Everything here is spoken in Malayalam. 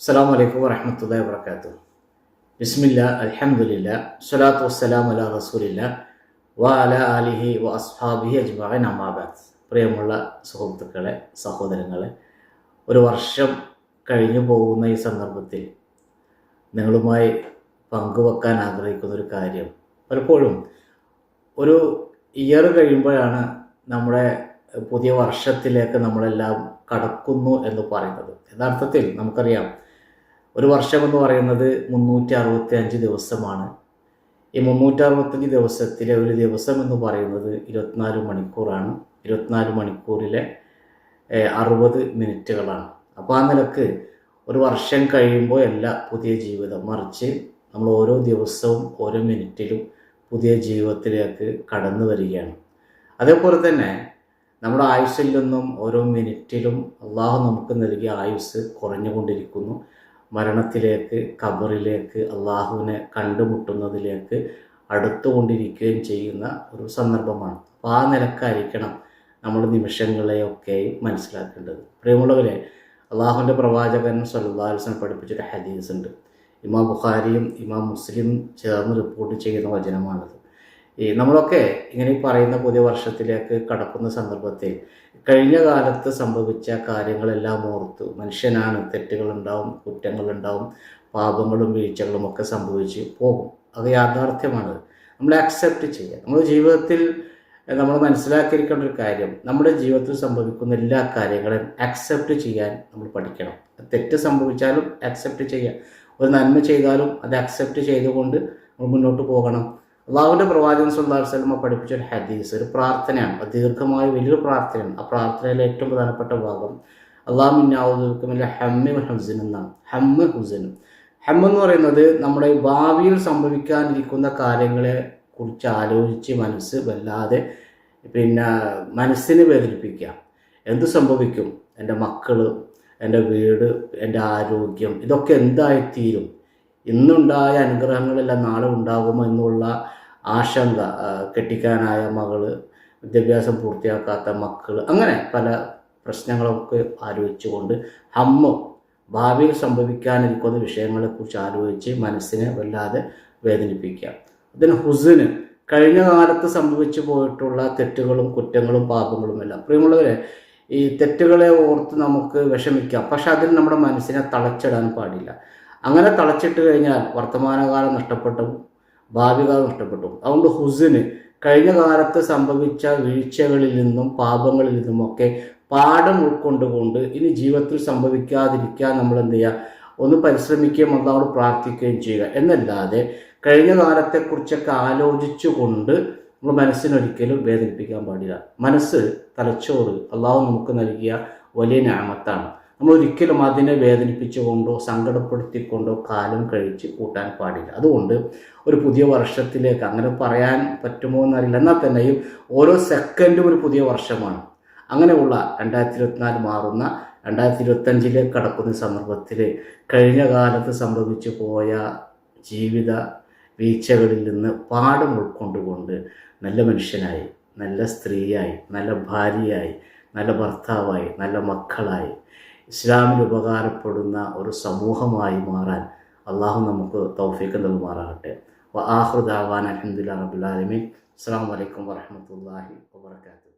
അസ്സാം വലൈക്കും വരഹമത്തല്ലാ വാത്തു ബിസ്മില്ല അൽഹംദുലില്ല സ്വലാത്തു വസ്സലാം അല റസൂലില്ല വ അല അലിഹി വ അസ്ഹാബിഹി അജ്മാൻ അമാബാദ് പ്രിയമുള്ള സുഹൃത്തുക്കളെ സഹോദരങ്ങളെ ഒരു വർഷം കഴിഞ്ഞു പോകുന്ന ഈ സന്ദർഭത്തിൽ നിങ്ങളുമായി പങ്കുവെക്കാൻ ആഗ്രഹിക്കുന്ന ഒരു കാര്യം. പലപ്പോഴും ഒരു ഇയർ കഴിയുമ്പോഴാണ് നമ്മുടെ പുതിയ വർഷത്തിലേക്ക് നമ്മളെല്ലാം കടക്കുന്നു എന്ന് പറയുന്നത്. യഥാർത്ഥത്തിൽ നമുക്കറിയാം ഒരു വർഷം എന്ന് പറയുന്നത് മുന്നൂറ്റി അറുപത്തി അഞ്ച് ദിവസമാണ്. ഈ മുന്നൂറ്റി അറുപത്തഞ്ച് ദിവസത്തിലെ ഒരു ദിവസം എന്ന് പറയുന്നത് ഇരുപത്തിനാല് മണിക്കൂറാണ്. ഇരുപത്തിനാല് മണിക്കൂറിലെ അറുപത് മിനിറ്റുകളാണ്. അപ്പോൾ ആ നിലയ്ക്ക് ഒരു വർഷം കഴിയുമ്പോൾ അല്ല പുതിയ ജീവിതം മറിച്ച് നമ്മൾ ഓരോ ദിവസവും ഓരോ മിനിറ്റിലും പുതിയ ജീവിതത്തിലേക്ക് കടന്നു വരികയാണ്. അതേപോലെ തന്നെ നമ്മുടെ ആയുസ്സിൽ നിന്നും ഓരോ മിനിറ്റിലും അള്ളാഹു നമുക്ക് നൽകിയ ആയുസ് കുറഞ്ഞുകൊണ്ടിരിക്കുന്നു. മരണത്തിലേക്ക് ഖബറിലേക്ക് അള്ളാഹുവിനെ കണ്ടുമുട്ടുന്നതിലേക്ക് അടുത്തുകൊണ്ടിരിക്കുകയും ചെയ്യുന്ന ഒരു സന്ദർഭമാണ്. അപ്പോൾ ആ നിലക്കായിരിക്കണം നമ്മൾ നിമിഷങ്ങളെയൊക്കെ മനസ്സിലാക്കേണ്ടത്. പ്രിയമുള്ളവരെ അള്ളാഹുവിന്റെ പ്രവാചകൻ സല്ലാസ്ലം പഠിപ്പിച്ചൊരു ഹദീസ് ഉണ്ട് ഇമാം ബുഖാരിയും ഇമാം മുസ്ലിം ചേർന്ന് റിപ്പോർട്ട് ചെയ്യുന്ന വചനമാണത്. ഈ നമ്മളൊക്കെ ഇങ്ങനെ പറയുന്ന പുതിയ വർഷത്തിലേക്ക് കടക്കുന്ന സന്ദർഭത്തിൽ കഴിഞ്ഞ കാലത്ത് സംഭവിച്ച കാര്യങ്ങളെല്ലാം ഓർത്തു. മനുഷ്യനാണ് തെറ്റുകളുണ്ടാവും കുറ്റങ്ങളുണ്ടാവും പാപങ്ങളും വീഴ്ചകളും ഒക്കെ സംഭവിച്ച് പോകും. അത് യാഥാർത്ഥ്യമാണ്. നമ്മൾ അക്സെപ്റ്റ് ചെയ്യുക നമ്മുടെ ജീവിതത്തിൽ നമ്മൾ മനസ്സിലാക്കിയിരിക്കേണ്ട ഒരു കാര്യം നമ്മുടെ ജീവിതത്തിൽ സംഭവിക്കുന്ന എല്ലാ കാര്യങ്ങളും അക്സെപ്റ്റ് ചെയ്യാൻ നമ്മൾ പഠിക്കണം. തെറ്റ് സംഭവിച്ചാലും അക്സെപ്റ്റ് ചെയ്യുക ഒരു നന്മ ചെയ്താലും അത് അക്സെപ്റ്റ് ചെയ്തുകൊണ്ട് നമ്മൾ മുന്നോട്ട് പോകണം. അള്ളാഹുവിന്റെ പ്രവാചകൻ സുല്ലാ വസ്ലമ പഠിപ്പിച്ച ഒരു ഹദീസ് ഒരു പ്രാർത്ഥനയാണ്. അത് ദീർഘമായ വലിയൊരു പ്രാർത്ഥനയാണ്. ആ പ്രാർത്ഥനയിലെ ഏറ്റവും പ്രധാനപ്പെട്ട ഭാഗം അള്ളാഹുമിന്നാവുദുൽക്കുമില്ല ഹമ്മി ഹുസിൻ എന്നാണ്. ഹമ്മ് ഹുസനും ഹമ്മ് എന്ന് പറയുന്നത് നമ്മുടെ ഭാവിയിൽ സംഭവിക്കാനിരിക്കുന്ന കാര്യങ്ങളെ കുറിച്ച് ആലോചിച്ച് മനസ്സ് വല്ലാതെ പിന്നെ മനസ്സിനെ വേദനിപ്പിക്കുക. എന്ത് സംഭവിക്കും? എന്റെ മക്കൾ എന്റെ വീട് എന്റെ ആരോഗ്യം ഇതൊക്കെ എന്തായിത്തീരും? ഇന്നുണ്ടായ അനുഗ്രഹങ്ങളെല്ലാം നാളെ ഉണ്ടാകുമോ എന്നുള്ള ആശങ്ക കെട്ടിക്കാനായ മകൾ വിദ്യാഭ്യാസം പൂർത്തിയാക്കാത്ത മക്കൾ അങ്ങനെ പല പ്രശ്നങ്ങളൊക്കെ ആലോചിച്ചുകൊണ്ട് ഹമ്മ ഭാവിയിൽ സംഭവിക്കാനിരിക്കുന്ന വിഷയങ്ങളെക്കുറിച്ച് ആലോചിച്ച് മനസ്സിനെ വല്ലാതെ വേദനിപ്പിക്കുക. അതിന് ഹുസിന് കഴിഞ്ഞ കാലത്ത് സംഭവിച്ചു പോയിട്ടുള്ള തെറ്റുകളും കുറ്റങ്ങളും പാപങ്ങളും എല്ലാം. പ്രിയമുള്ളവരെ ഈ തെറ്റുകളെ ഓർത്ത് നമുക്ക് വിഷമിക്കാം. പക്ഷെ അതിന് നമ്മുടെ മനസ്സിനെ തളച്ചിടാൻ പാടില്ല. അങ്ങനെ തളച്ചിട്ട് കഴിഞ്ഞാൽ വർത്തമാനകാലം നഷ്ടപ്പെട്ടു ഭാവി കാലം നഷ്ടപ്പെട്ടു. അതുകൊണ്ട് ഹുസിന് കഴിഞ്ഞ കാലത്ത് സംഭവിച്ച വീഴ്ചകളിൽ നിന്നും പാപങ്ങളിൽ നിന്നുമൊക്കെ പാഠം ഉൾക്കൊണ്ടുകൊണ്ട് ഇനി ജീവിതത്തിൽ സംഭവിക്കാതിരിക്കാൻ നമ്മൾ എന്ത് ചെയ്യുക? ഒന്ന് പരിശ്രമിക്കുകയും അള്ളാഹോട് പ്രാർത്ഥിക്കുകയും ചെയ്യുക. എന്നല്ലാതെ കഴിഞ്ഞ കാലത്തെക്കുറിച്ചൊക്കെ ആലോചിച്ചുകൊണ്ട് നമ്മൾ മനസ്സിനൊരിക്കലും വേദനിപ്പിക്കാൻ പാടില്ല. മനസ്സ് തലച്ചോറ് അള്ളാഹു നമുക്ക് നൽകിയ വലിയ ഞാമത്താണ്. നമ്മൾ ഒരിക്കലും അതിനെ വേദനിപ്പിച്ചുകൊണ്ടോ സങ്കടപ്പെടുത്തിക്കൊണ്ടോ കാലം കഴിച്ച് കൂട്ടാൻ പാടില്ല. അതുകൊണ്ട് ഒരു പുതിയ വർഷത്തിലേക്ക് അങ്ങനെ പറയാൻ പറ്റുമോ എന്നറിയില്ല. എന്നാൽ തന്നെയും ഓരോ സെക്കൻഡും ഒരു പുതിയ വർഷമാണ്. അങ്ങനെയുള്ള രണ്ടായിരത്തി ഇരുപത്തിനാല് മാറുന്ന രണ്ടായിരത്തി ഇരുപത്തഞ്ചിലേക്ക് കടക്കുന്ന സന്ദർഭത്തിൽ കഴിഞ്ഞ കാലത്ത് സംഭവിച്ചു പോയ ജീവിത വീഴ്ചകളിൽ നിന്ന് പാഠം ഉൾക്കൊണ്ടുകൊണ്ട് നല്ല മനുഷ്യനായി നല്ല സ്ത്രീയായി നല്ല ഭാര്യയായി നല്ല ഭർത്താവായി നല്ല മക്കളായി ഇസ്ലാമിന് ഉപകാരപ്പെടുന്ന ഒരു സമൂഹമായി മാറാൻ അള്ളാഹു നമുക്ക് തൗഫീക്ക് നൽകുമാറാകട്ടെ. ആഹൃദാവാൻ അലഹമുല്ലാ റബുലാലമീൻ അസ്സാം വലൈക്കും വരഹമുല്ലാഹി വാബർക്കാത്തു